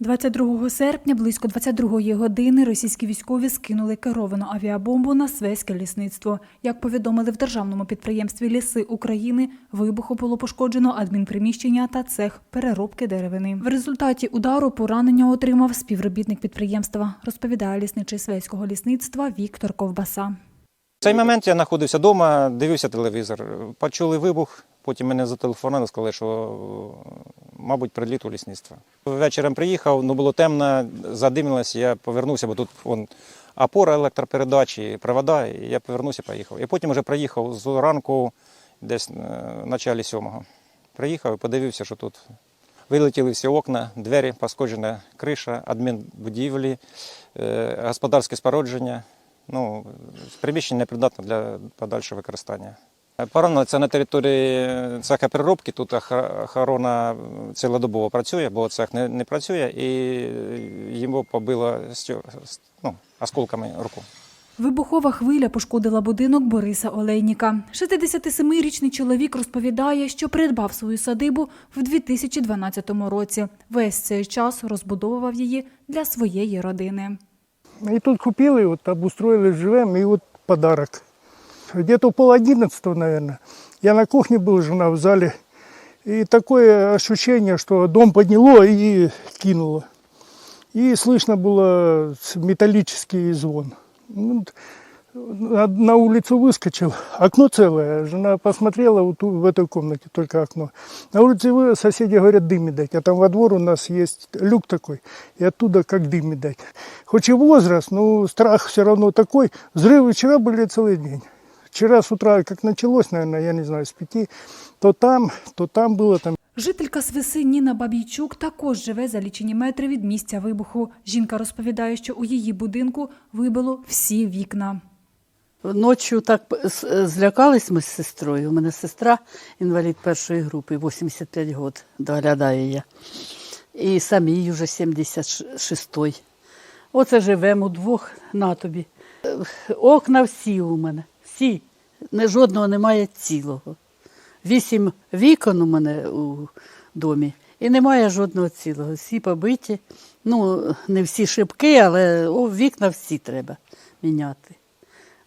22 серпня близько 22 години російські військові скинули керовану авіабомбу на Свеське лісництво. Як повідомили в державному підприємстві Ліси України, вибуху було пошкоджено адмінприміщення та цех переробки деревини. В результаті удару поранення отримав співробітник підприємства, розповідає лісничий Свеського лісництва Віктор Ковбаса. В цей момент я знаходився вдома, дивився телевізор. Почули вибух, потім мене зателефонували, сказали, що, мабуть, приліт у лісництво. Вечором приїхав, ну було темно, задимілося, я повернувся, бо тут вон, опора електропередачі, провода, і я повернувся, поїхав. І потім вже приїхав з ранку, десь е, в началі сьомого. Приїхав і подивився, що тут вилетіли всі окна, двері, пошкоджена криша, адмінбудівлі, е, господарське спорудження. Ну, приміщення непридатне для подальшого використання. Поранено це на території цеха переробки. Тут охо- охорона цілодобово працює, бо цех не, не працює, і йому побило ну, осколками руку. Вибухова хвиля пошкодила будинок Бориса Олейніка. 67-річний чоловік розповідає, що придбав свою садибу в 2012 році. Весь цей час розбудовував її для своєї родини. И тут купили, вот обустроили, живем, и вот подарок. Где-то пол одиннадцатого, наверное. Я на кухне был, жена в зале. И такое ощущение, что дом подняло и кинуло. И слышно было металлический звон. Ну, на- улицу выскочил. Окно целое. Жена посмотрела вот в этой комнате только окно. На улице вы, соседи говорят, дым видать. А там во двор у нас есть люк такой. И оттуда как дым видать. Хоть и возраст, но страх все равно такой. Взрывы вчера были целый день. Вчера с утра, как началось, наверное, я не знаю, с пяти, то там, то там было там Жителька Свиси Ніна Бабійчук також живе за лічені метри від місця вибуху. Жінка розповідає, що у її будинку вибило всі вікна. Ночі так злякались ми з сестрою. У мене сестра інвалід першої групи, 85 років, доглядаю я. І самій вже 76-й. Оце живемо удвох на тобі. Е, Окна всі у мене, всі. Не, жодного немає цілого. Вісім вікон у мене у домі, і немає жодного цілого. Всі побиті. Ну, не всі шибки, але о, вікна всі треба міняти.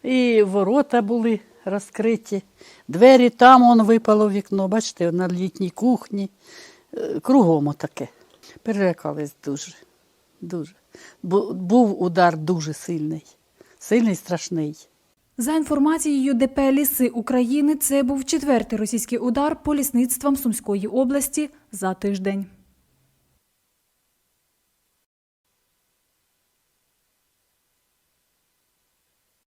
І ворота були розкриті, двері там он випало вікно, бачите, на літній кухні. Е, Кругом отаке. Перелякались дуже, дуже. Бу- Був удар дуже сильний, сильний, страшний. За інформацією ДП «Ліси України, це був четвертий російський удар по лісництвам Сумської області за тиждень.